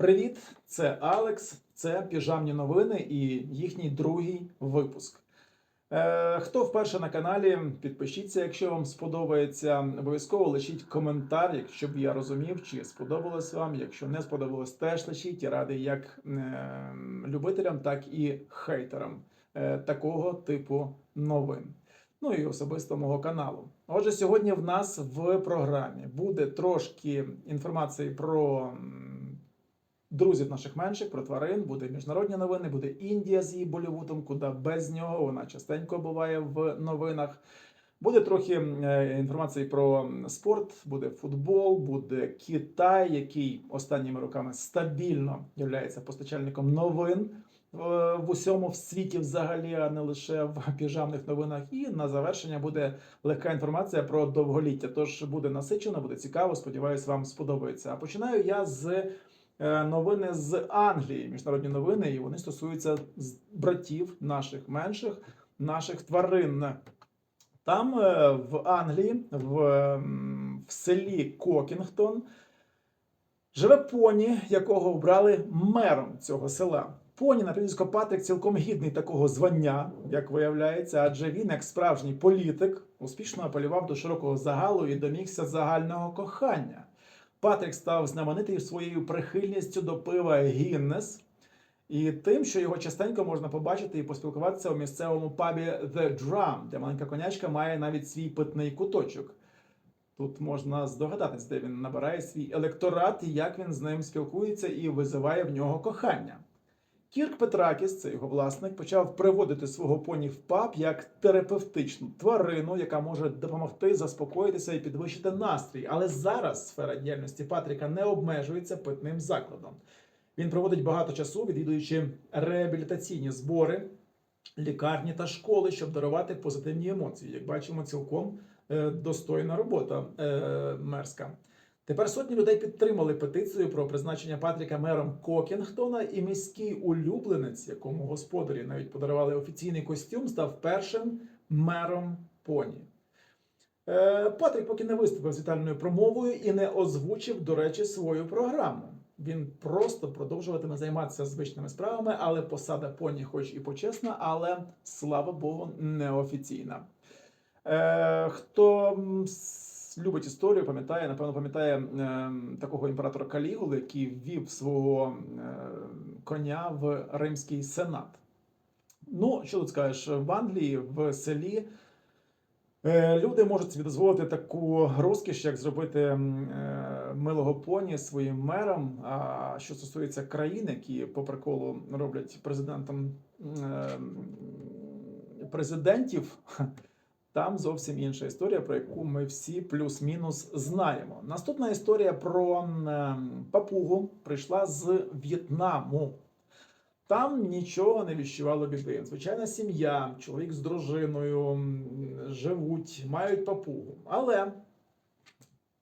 Привіт, це Алекс. Це піжамні новини і їхній другий випуск. Е, хто вперше на каналі, підпишіться, якщо вам сподобається. Обов'язково лишіть коментар, якщо б я розумів, чи сподобалось вам. Якщо не сподобалось, теж лишіть. Я радий як е, любителям, так і хейтерам е, такого типу новин. Ну і особисто мого каналу. Отже, сьогодні в нас в програмі буде трошки інформації про друзів наших менших, про тварин, буде міжнародні новини, буде Індія з її Болівудом, куди без нього вона частенько буває в новинах. Буде трохи е, інформації про спорт, буде футбол, буде Китай, який останніми роками стабільно є постачальником новин е, в усьому в світі, взагалі, а не лише в піжамних новинах. І на завершення буде легка інформація про довголіття. Тож буде насичено, буде цікаво. Сподіваюсь, вам сподобається. А починаю я з новини з Англії, міжнародні новини, і вони стосуються братів наших менших, наших тварин. Там е, в Англії, в, в селі Кокінгтон, живе поні, якого обрали мером цього села. Поні на прізвисько Патрик цілком гідний такого звання, як виявляється, адже він, як справжній політик, успішно апелював до широкого загалу і домігся загального кохання. Патрик став знаменитий своєю прихильністю до пива Гіннес і тим, що його частенько можна побачити і поспілкуватися у місцевому пабі The Drum, де маленька конячка має навіть свій питний куточок. Тут можна здогадатись, де він набирає свій електорат і як він з ним спілкується і визиває в нього кохання. Кірк Петракіс, це його власник, почав приводити свого поні в паб як терапевтичну тварину, яка може допомогти заспокоїтися і підвищити настрій. Але зараз сфера діяльності Патріка не обмежується питним закладом. Він проводить багато часу, відвідуючи реабілітаційні збори, лікарні та школи, щоб дарувати позитивні емоції. Як бачимо, цілком е, достойна робота е, мерська. Тепер сотні людей підтримали петицію про призначення Патріка мером Кокінгтона, і міський улюбленець, якому господарі навіть подарували офіційний костюм, став першим мером поні. Е, Патрік поки не виступив з вітальною промовою і не озвучив, до речі, свою програму. Він просто продовжуватиме займатися звичними справами, але посада поні, хоч і почесна, але слава Богу, неофіційна. Е, хто любить історію, пам'ятає, напевно, пам'ятає е, такого імператора Калігули, який ввів свого е, коня в Римський сенат. Ну, що тут скажеш, в Англії, в селі. Е, Люди можуть собі дозволити таку розкіш, як зробити е, милого поні своїм мером. А що стосується країн, які по приколу роблять президентом е, президентів, там зовсім інша історія, про яку ми всі плюс-мінус знаємо. Наступна історія про е, папугу прийшла з В'єтнаму. Там нічого не віщувало біди. Звичайна сім'я, чоловік з дружиною живуть, мають папугу. Але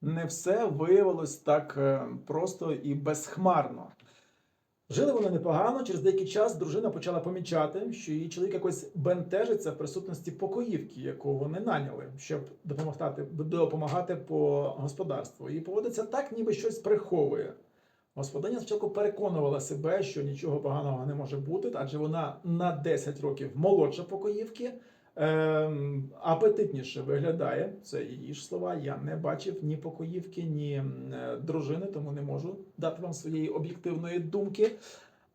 не все виявилось так е, просто і безхмарно. Жили вони непогано. Через деякий час дружина почала помічати, що її чоловік якось бентежиться в присутності покоївки, яку вони наняли, щоб допомагати, допомагати по господарству. І поводиться так, ніби щось приховує. Господиня спочатку переконувала себе, що нічого поганого не може бути, адже вона на 10 років молодша покоївки, апетитніше виглядає. Це її ж слова. Я не бачив ні покоївки, ні е, дружини, тому не можу дати вам своєї об'єктивної думки.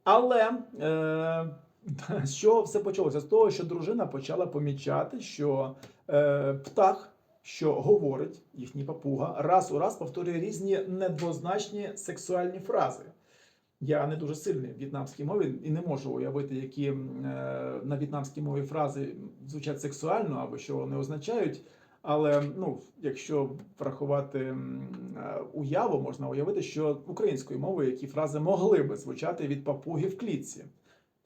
Але е, з все почалося? З того, що дружина почала помічати, що е, птах що говорить їхній папуга, раз у раз повторює різні недвозначні сексуальні фрази. Я не дуже сильний в в'єтнамській мові і не можу уявити, які е, на в'єтнамській мові фрази звучать сексуально або що вони означають. Але ну, якщо врахувати е, уяву, можна уявити, що українською мовою які фрази могли би звучати від папуги в клітці.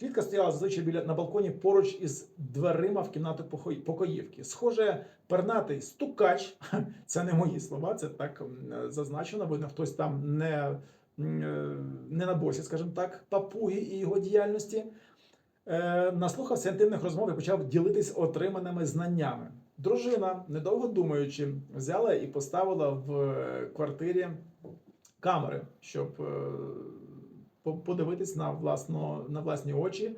Клітка стояла зазвичай біля на балконі поруч із дверима в кімнату покоївки. Схоже, пернатий стукач. Це не мої слова, це так е, зазначено. Видно, хтось там не, не на босі, скажімо так, папуги і його діяльності. Е, Наслухався інтимних розмов і почав ділитись отриманими знаннями. Дружина, недовго думаючи, взяла і поставила в е, квартирі камери, щоб е, подивитись на власно на власні очі.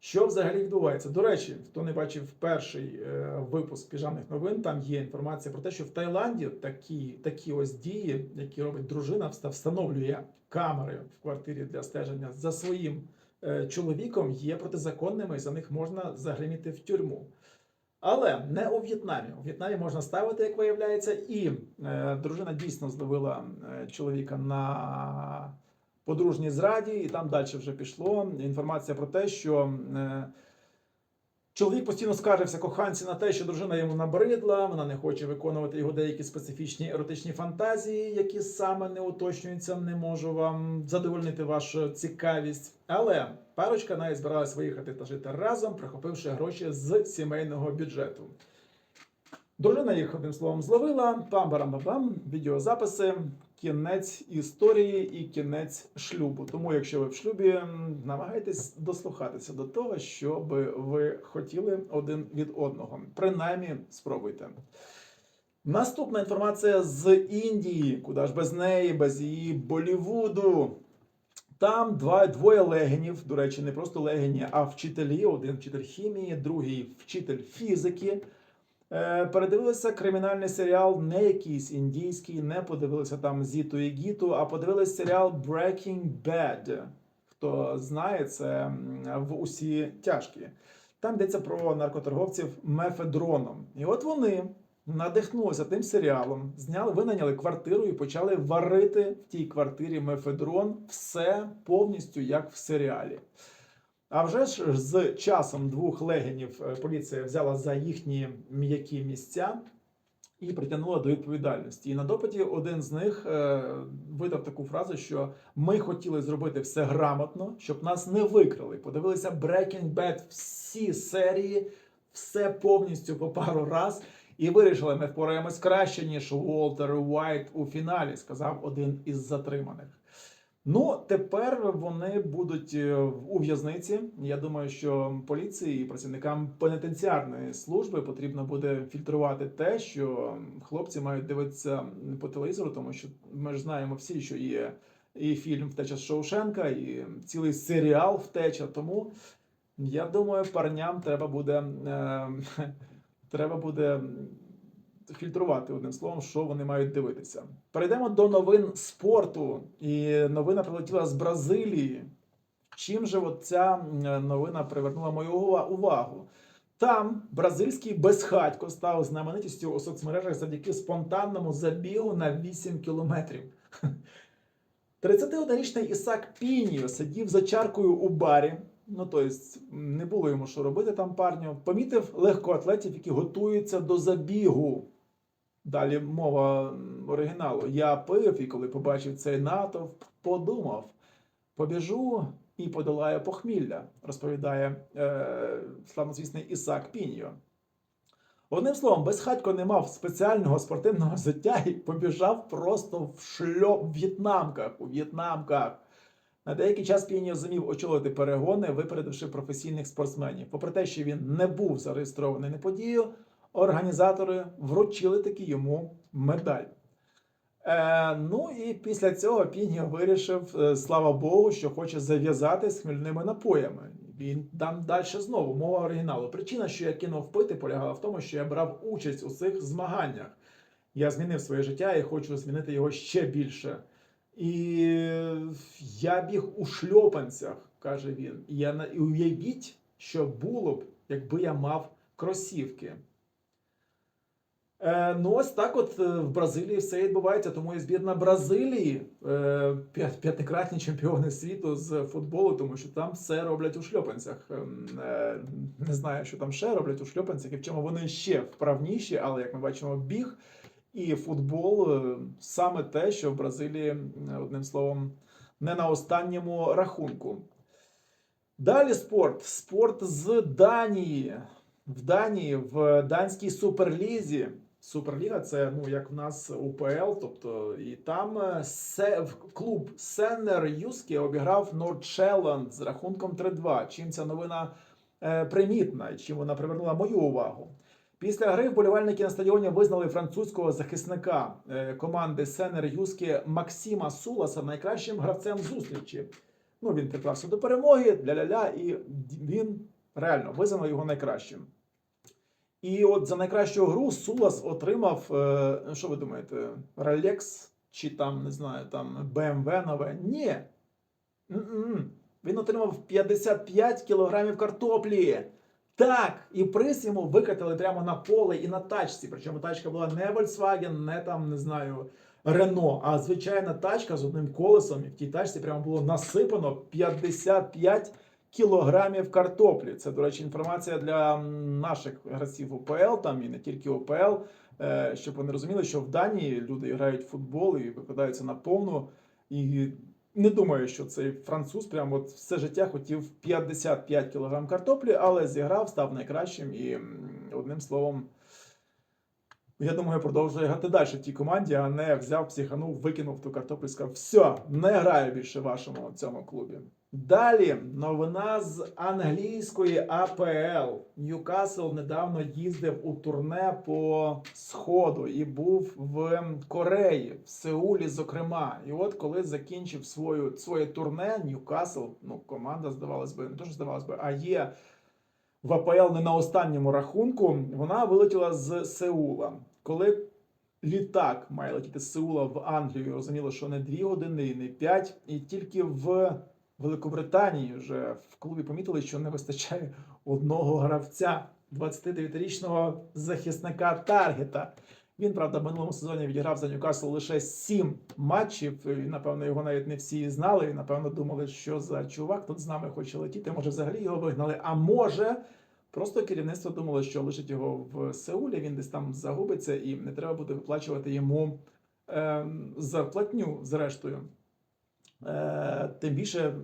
Що взагалі відбувається? До речі, хто не бачив перший е, випуск піжамних новин, там є інформація про те, що в Таїланді такі, такі ось дії, які робить дружина, встановлює камери в квартирі для стеження за своїм е, чоловіком, є протизаконними, і за них можна загриміти в тюрму. Але не у В'єтнамі. У В'єтнамі можна ставити, як виявляється, і е, дружина дійсно зловила чоловіка на подружній зраді, і там далі вже пішло. Інформація про те, що е, чоловік постійно скаржився коханці на те, що дружина йому набридла, вона не хоче виконувати його деякі специфічні еротичні фантазії, які саме не уточнюються, не можу вам задовольнити вашу цікавість. Але парочка навіть збиралась виїхати та жити разом, прихопивши гроші з сімейного бюджету. Дружина їх одним словом зловила. Пам-барам-бам, відеозаписи, кінець історії і кінець шлюбу. Тому, якщо ви в шлюбі, намагайтесь дослухатися до того, що би ви хотіли один від одного. Принаймні, спробуйте. Наступна інформація з Індії, куди ж без неї, без її Болівуду. Там два, двоє легенів, до речі, не просто легені, а вчителі. Один вчитель хімії, другий вчитель фізики. Е, Передивилися кримінальний серіал, не якийсь індійський, не подивилися там Зіту і Гіту, а подивилися серіал Breaking Bad. Хто знає, це в усі тяжкі. Там йдеться про наркоторговців мефедроном. І от вони надихнулися тим серіалом, зняли, винайняли квартиру і почали варити в тій квартирі мефедрон все повністю як в серіалі. А вже ж з часом двох легенів е, поліція взяла за їхні м'які місця і притягнула до відповідальності. І на допиті один з них е, видав таку фразу, що ми хотіли зробити все грамотно, щоб нас не викрали. Подивилися Breaking Bad всі серії, все повністю по пару раз. І вирішили, ми впораємось краще, ніж Уолтер Уайт у фіналі, сказав один із затриманих. Ну, тепер вони будуть е, у в'язниці. Я думаю, що поліції і працівникам пенітенціарної служби потрібно буде фільтрувати те, що хлопці мають дивитися по телевізору, тому що ми ж знаємо всі, що є і фільм Втеча з Шоушенка, і цілий серіал Втеча. Тому я думаю, парням треба буде, е, треба буде фільтрувати одним словом, що вони мають дивитися. Перейдемо до новин спорту. І новина прилетіла з Бразилії. Чим же от ця новина привернула мою увагу? Там бразильський безхатько став знаменитістю у соцмережах завдяки спонтанному забігу на 8 кілометрів. 31-річний Ісак Піньо сидів за чаркою у барі. Ну, тобто, не було йому що робити там парню. Помітив легкоатлетів, які готуються до забігу. Далі мова оригіналу. Я пив, і коли побачив цей натовп, подумав: побіжу і подолаю похмілля, розповідає е, славнозвісний Ісак Піньо. Одним словом, безхатько не мав спеціального спортивного взуття і побіжав просто в шльоп в в'єтнамках. У в'єтнамках. На деякий час Піньо зумів очолити перегони, випередивши професійних спортсменів. Попри те, що він не був зареєстрований на подію, організатори вручили таки йому медаль. Е, ну і після цього Піньо вирішив, е, слава Богу, що хоче зав'язати з хмільними напоями. Він там далі знову мова оригіналу. Причина, що я кинув пити, полягала в тому, що я брав участь у цих змаганнях. Я змінив своє життя і хочу змінити його ще більше. І я біг у шльопанцях, каже він. І я і уявіть, що було б, якби я мав кросівки. Е, ну, ось так от е, в Бразилії все відбувається. Тому і збірна Бразилії е, п'ятикратні чемпіони світу з футболу, тому що там все роблять у шльопанцях. Ем, Не знаю, що там ще роблять у шльопанцях, і в чому вони ще вправніші, але як ми бачимо, біг і футбол саме те, що в Бразилії, одним словом, не на останньому рахунку. Далі спорт. Спорт з Данії. В Данії, в данській суперлізі. Суперліга це ну як в нас УПЛ, тобто і там е, се, клуб Сеннер Юскі обіграв Нордшеланд з рахунком 3-2. Чим ця новина е, примітна і чим вона привернула мою увагу. Після гри вболівальники на стадіоні визнали французького захисника е, команди Сенер Юскі Максима Суласа найкращим гравцем зустрічі. Ну, він приклався до перемоги, ля-ля-ля, і він реально визнав його найкращим. І от за найкращу гру Сулас отримав, е, що ви думаєте, Rolex чи там, не знаю, там BMW нове? Ні. М-м. Він отримав 55 кілограмів картоплі. Так, і приз йому викатали прямо на поле і на тачці. Причому тачка була не Volkswagen, не там, не знаю, Renault, а звичайна тачка з одним колесом. І в тій тачці прямо було насипано 55 кілограмів картоплі. Це, до речі, інформація для наших гравців УПЛ, там і не тільки УПЛ, е, щоб вони розуміли, що в Данії люди грають в футбол і викладаються на повну. І не думаю, що цей француз прямо от все життя хотів 55 кілограм картоплі, але зіграв, став найкращим і одним словом. Я думаю, продовжує грати далі в тій команді, а не взяв, психанув, викинув ту картоплю і сказав: все, не граю більше в вашому цьому клубі. Далі новина з англійської АПЛ. Ньюкасл недавно їздив у турне по сходу і був в Кореї, в Сеулі, зокрема. І от коли закінчив свою своє турне, Ньюкасл, ну команда здавалось би, не то що здавалось би, а є в АПЛ не на останньому рахунку. Вона вилетіла з Сеула. Коли літак має летіти з Сеула в Англію, розуміло, що не дві години, не п'ять, і тільки в Великобританії вже в клубі помітили, що не вистачає одного гравця 29-річного захисника Таргета. Він, правда, в минулому сезоні відіграв за Ньюкасл лише 7 матчів. І, напевно, його навіть не всі знали. І, напевно, думали, що за чувак тут з нами хоче летіти. Може, взагалі його вигнали. А може, просто керівництво думало, що лишить його в Сеулі, він десь там загубиться, і не треба буде виплачувати йому е, зарплатню, зрештою. Е, тим більше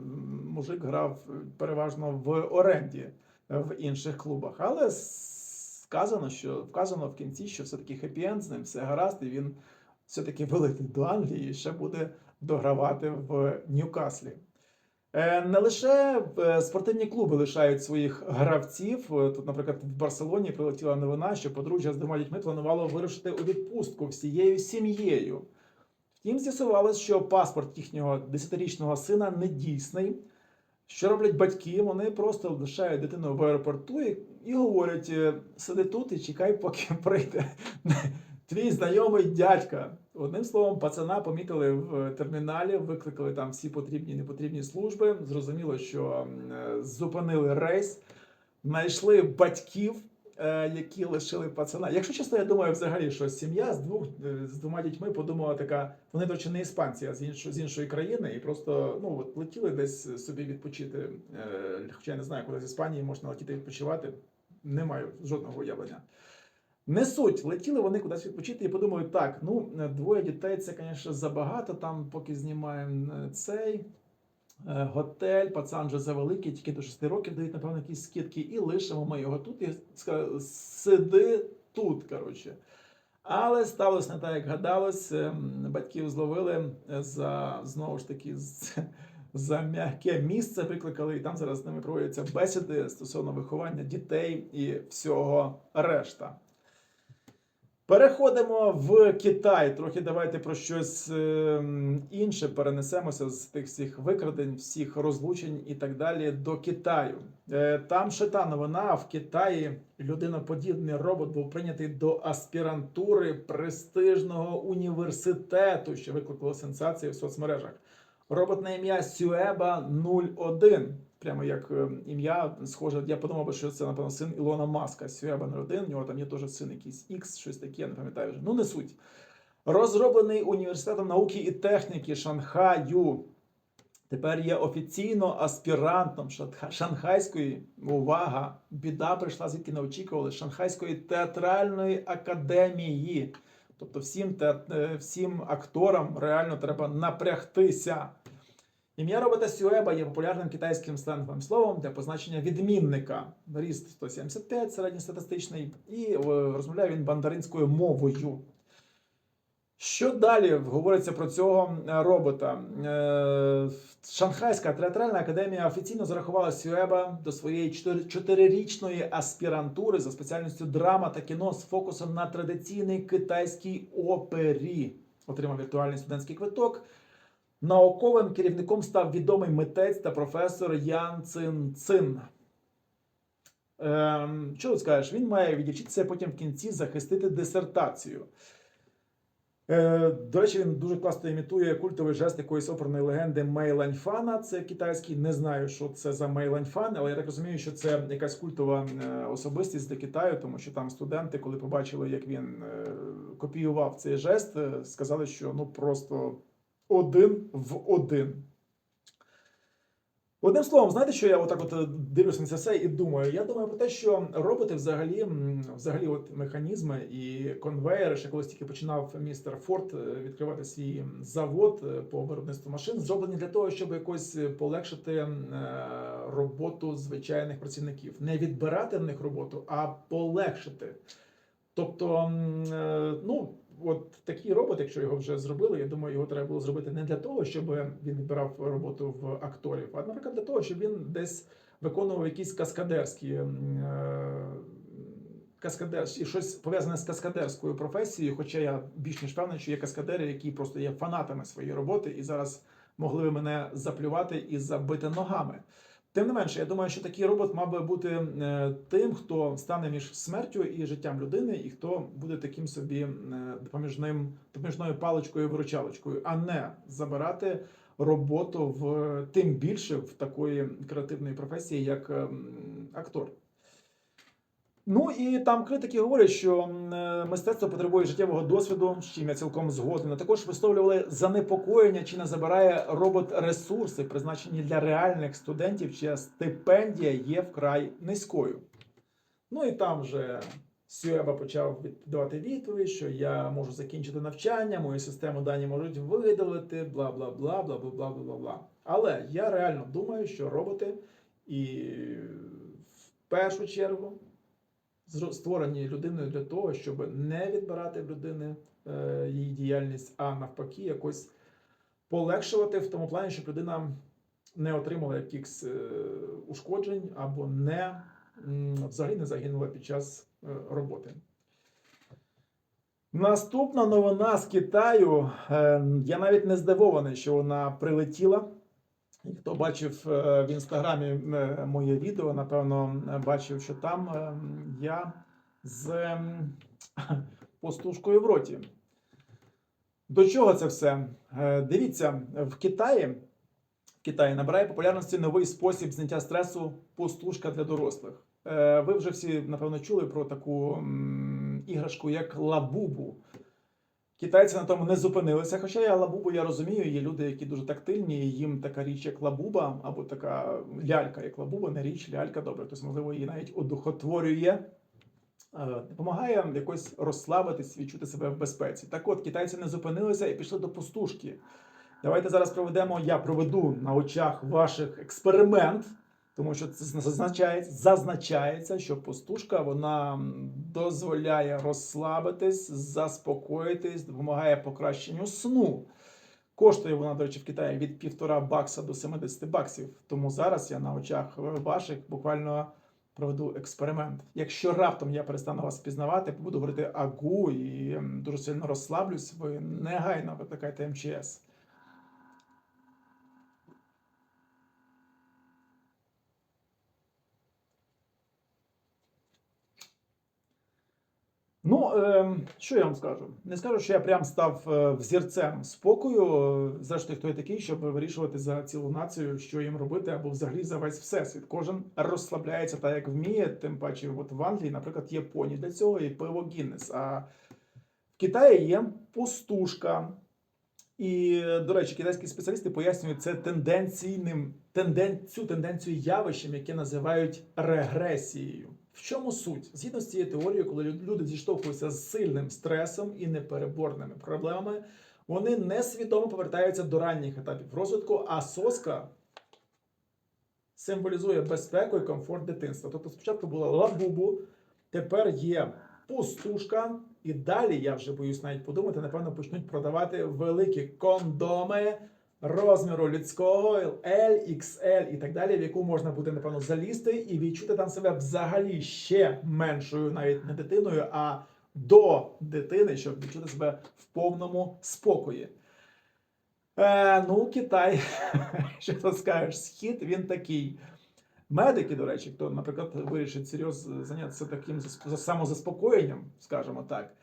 мужик грав переважно в оренді в інших клубах. Але сказано, що вказано в кінці, що все-таки хеппі-енд з ним все гаразд, і він все-таки вилетить до Англії і ще буде догравати в Ньюкаслі. Е, Не лише е, спортивні клуби лишають своїх гравців. Е, Тут, наприклад, в Барселоні прилетіла новина, що подружжя з двома дітьми планувало вирушити у відпустку всією сім'єю. Втім, з'ясувалось, що паспорт їхнього 10-річного сина не дійсний. Що роблять батьки? Вони просто лишають дитину в аеропорту і, і говорять: е, сиди тут і чекай, поки прийде твій знайомий дядька. Одним словом, пацана помітили в терміналі, викликали там всі потрібні і непотрібні служби. Зрозуміло, що е, зупинили рейс, знайшли батьків, які лишили пацана. Якщо чесно, я думаю, взагалі, що сім'я з двох е, з двома дітьми подумала така, вони до речі, не іспанці, а з іншої, з іншої країни, і просто ну от летіли десь собі відпочити. Е, Хоча я не знаю, коли з Іспанії можна летіти відпочивати. Не маю жодного уявлення. Не суть, летіли вони кудись відпочити і подумають, так, ну, двоє дітей це, звісно, забагато. Там, поки знімаємо е, цей е, готель, пацан вже завеликий, тільки до 6 років дають, напевно, якісь скидки, і лишимо ми його тут і ска- сиди тут. коротше. Але сталося не так, як гадалось. Ем, Батьків зловили е, за знову ж таки за м'яке місце, викликали, і там зараз з ними проводяться бесіди стосовно виховання дітей і всього решта. Переходимо в Китай. Трохи давайте про щось ем, інше перенесемося з тих всіх викрадень, всіх розлучень і так далі до Китаю. Е, Там ще та новина в Китаї людиноподібний робот був прийнятий до аспірантури престижного університету, що викликало сенсацію в соцмережах. Робот на ім'я Сюеба 01. Прямо як е, ім'я схоже, я подумав, що це, напевно, син Ілона Маска. Сюеба 01, у нього там є теж син якийсь X, щось таке, я не пам'ятаю вже. Ну, не суть. Розроблений університетом науки і техніки Шанхаю. Тепер є офіційно аспірантом Шанхайської увага. Біда прийшла, звідки не очікували Шанхайської театральної академії. Тобто всім, те, е, всім акторам реально треба напрягтися. Ім'я робота Сюеба є популярним китайським сленговим словом для позначення відмінника. Ріст 175 середньостатистичний, і е, розмовляє він бандаринською мовою. Що далі говориться про цього е, робота? Е, Шанхайська театральна академія офіційно зарахувала Сюеба до своєї чотирирічної аспірантури за спеціальністю драма та кіно з фокусом на традиційній китайській опері. Отримав віртуальний студентський квиток. Науковим керівником став відомий митець та професор Ян Цин Цин. Ем, що тут скажеш? Він має віддячитися потім в кінці захистити дисертацію. Е, до речі, він дуже класно імітує культовий жест якоїсь оперної легенди Мейланьфана. Це китайський. Не знаю, що це за Мейланьфан, але я так розумію, що це якась культова е, особистість для Китаю, тому що там студенти, коли побачили, як він е, копіював цей жест, е, сказали, що ну просто один в один. Одним словом, знаєте, що я отак от е, дивлюся на це все і думаю? Я думаю про те, що роботи взагалі, взагалі, от механізми і конвейери, ще колись тільки починав містер Форд е, відкривати свій завод е, по виробництву машин, зроблені для того, щоб якось полегшити роботу звичайних працівників, не відбирати в них роботу, а полегшити. Тобто, ну. От такий робот, якщо його вже зробили, я думаю, його треба було зробити не для того, щоб він відбирав роботу в акторів, а наприклад для того, щоб він десь виконував якісь каскадерські е, каскадер, щось пов'язане з каскадерською професією. Хоча я більш ніж певний, що є каскадери, які просто є фанатами своєї роботи, і зараз могли би мене заплювати і забити ногами. Тим не менше, я думаю, що такий робот мав би бути е, тим, хто стане між смертю і життям людини, і хто буде таким собі е, допоміжним допоміжною паличкою виручалочкою, а не забирати роботу в тим більше в такої креативної професії, як ем, актор. Ну і там критики говорять, що е, мистецтво потребує життєвого досвіду, з чим я цілком згоден. Також висловлювали занепокоєння, чи не забирає робот ресурси, призначені для реальних студентів, чия стипендія є вкрай низькою. Ну і там вже Сюеба почав віддавати відповідь, що я можу закінчити навчання, мою систему дані можуть видалити, бла бла бла, бла бла бла бла бла. Але я реально думаю, що роботи і в першу чергу створені людиною для того, щоб не відбирати в людини е, її діяльність, а навпаки, якось полегшувати в тому плані, щоб людина не отримала якихось е, ушкоджень або не взагалі не загинула під час е, роботи. Наступна новина з Китаю. Я навіть не здивований, що вона прилетіла. Хто бачив е, в інстаграмі е, моє відео, напевно, бачив, що там е, я з пастушкою в роті. До чого це все? Дивіться, в Китаї, в Китаї набирає популярності новий спосіб зняття стресу пустушка для дорослих. Ви вже всі, напевно, чули про таку іграшку, як лабубу. Китайці на тому не зупинилися. Хоча я лабубу я розумію, є люди, які дуже тактильні, і їм така річ, як лабуба, або така лялька, як лабуба, не річ, лялька, добре. Тобто, можливо, її навіть одухотворює, е, допомагає якось розслабитись, відчути себе в безпеці. Так от, китайці не зупинилися і пішли до пустушки. Давайте зараз проведемо, я проведу на очах ваших експеримент, тому що це зазначається, зазначається, що пустушка вона дозволяє розслабитись, заспокоїтись, допомагає покращенню сну. Коштує вона, до речі, в Китаї від півтора бакса до 70 баксів. Тому зараз я на очах ваших буквально проведу експеримент. Якщо раптом я перестану вас пізнавати, буду говорити агу і дуже сильно розслаблюсь, ви негайно викликайте МЧС. Ну, е, що я вам скажу? Не скажу, що я прям став е, взірцем спокою. Зрештою, хто я такий, щоб вирішувати за цілу націю, що їм робити, або взагалі за весь всесвіт. Кожен розслабляється так, як вміє. Тим паче, от в Англії, наприклад, є поні для цього і пиво Гіннес. А в Китаї є пустушка. І, до речі, китайські спеціалісти пояснюють це тенденційним тенден, цю тенденцію явищем, яке називають регресією. В чому суть? Згідно з цією теорією, коли люди зіштовхуються з сильним стресом і непереборними проблемами, вони несвідомо повертаються до ранніх етапів розвитку, а соска символізує безпеку і комфорт дитинства. Тобто спочатку була лабубу, тепер є пустушка, і далі я вже боюсь навіть подумати, напевно, почнуть продавати великі кондоми розміру людського L, XL і так далі, в яку можна буде, напевно, залізти і відчути там себе взагалі ще меншою, навіть не дитиною, а до дитини, щоб відчути себе в повному спокої. Е, ну, Китай, що ти скажеш, схід він такий. Медики, до речі, хто, наприклад, вирішить серйозно зайнятися таким самозаспокоєнням, скажімо так,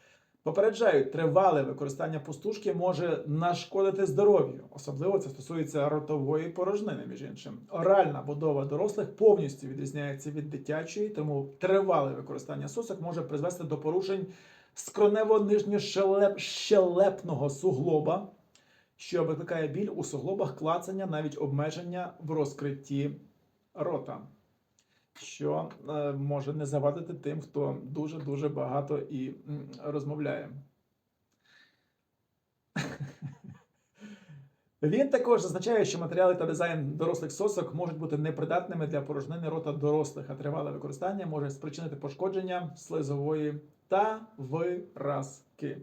попереджають, тривале використання пустушки може нашкодити здоров'ю. Особливо це стосується ротової порожнини, між іншим. Оральна будова дорослих повністю відрізняється від дитячої, тому тривале використання сосок може призвести до порушень скронево-нижньощелепного суглоба, що викликає біль у суглобах, клацання, навіть обмеження в розкритті рота, що е, може не завадити тим, хто дуже дуже багато і розмовляє. Він також зазначає, що матеріали та дизайн дорослих сосок можуть бути непридатними для порожнини рота дорослих, а тривале використання може спричинити пошкодження слизової та виразки.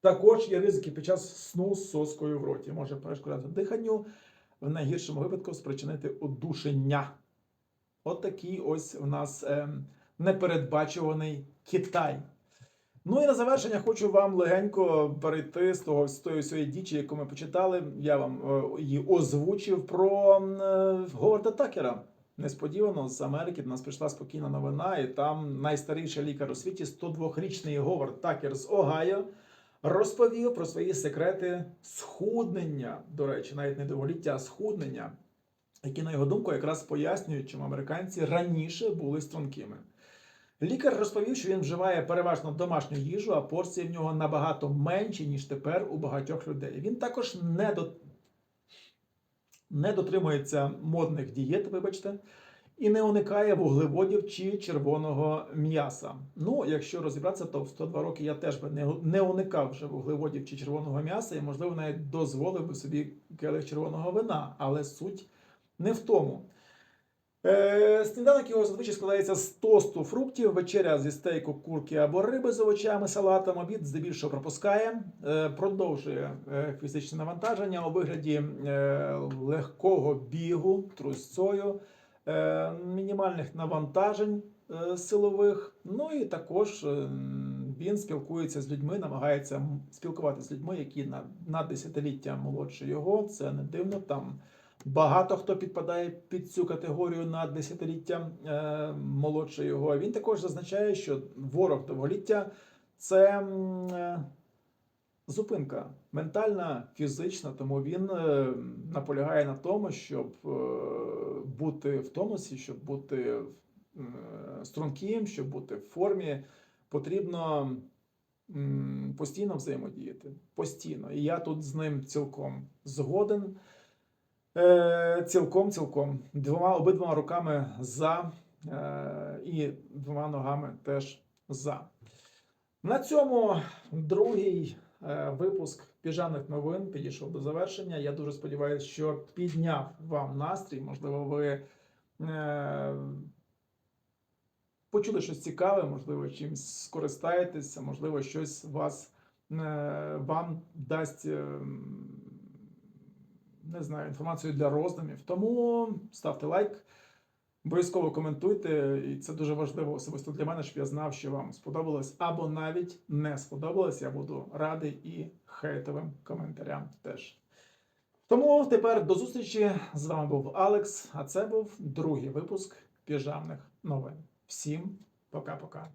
Також є ризики під час сну з соскою в роті. Може перешкоджати диханню, в найгіршому випадку спричинити удушення. От ось у нас ем, непередбачуваний Китай. Ну і на завершення хочу вам легенько перейти з того з тої всієї дічі, яку ми почитали. Я вам е, її озвучив про е, Говарда Такера. Несподівано з Америки до нас прийшла спокійна новина, і там найстаріший лікар у світі, 102-річний Говард Такер з Огайо, розповів про свої секрети схуднення. До речі, навіть не довголіття, а схуднення, які, на його думку, якраз пояснюють, чому американці раніше були стрункими. Лікар розповів, що він вживає переважно домашню їжу, а порції в нього набагато менші, ніж тепер у багатьох людей. Він також не, до... не дотримується модних дієт, вибачте, і не уникає вуглеводів чи червоного м'яса. Ну, якщо розібратися, то в 102 роки я теж би не, уникав вже вуглеводів чи червоного м'яса, і, можливо, навіть дозволив би собі келих червоного вина, але суть не в тому. Е, Сніданок його зазвичай складається з тосту фруктів, вечеря зі стейку, курки або риби з овочами, салатом, обід здебільшого пропускає, е, продовжує е, фізичне навантаження у вигляді е, легкого бігу трусцою, е, мінімальних навантажень е, силових. Ну і також е, він спілкується з людьми, намагається спілкуватися з людьми, які на, на десятиліття молодше його. Це не дивно там. Багато хто підпадає під цю категорію на десятиліття е, молодше його. Він також зазначає, що ворог довголіття це е, зупинка ментальна, фізична, тому він е, наполягає на тому, щоб е, бути в тонусі, щоб бути е, струнким, щоб бути в формі, потрібно м, постійно взаємодіяти. Постійно. І я тут з ним цілком згоден. Е, цілком, цілком. Двома обидвома руками за е, і двома ногами теж за. На цьому другий е, випуск піжаних новин підійшов до завершення. Я дуже сподіваюся, що підняв вам настрій. Можливо, ви почули щось цікаве, можливо, чимось скористаєтеся, можливо, щось вас, вам дасть. Не знаю, інформацію для роздумів. Тому ставте лайк, обов'язково коментуйте, і це дуже важливо особисто для мене, щоб я знав, що вам сподобалось або навіть не сподобалось. Я буду радий і хейтовим коментарям теж. Тому тепер до зустрічі. З вами був Алекс, а це був другий випуск піжамних новин. Всім пока-пока.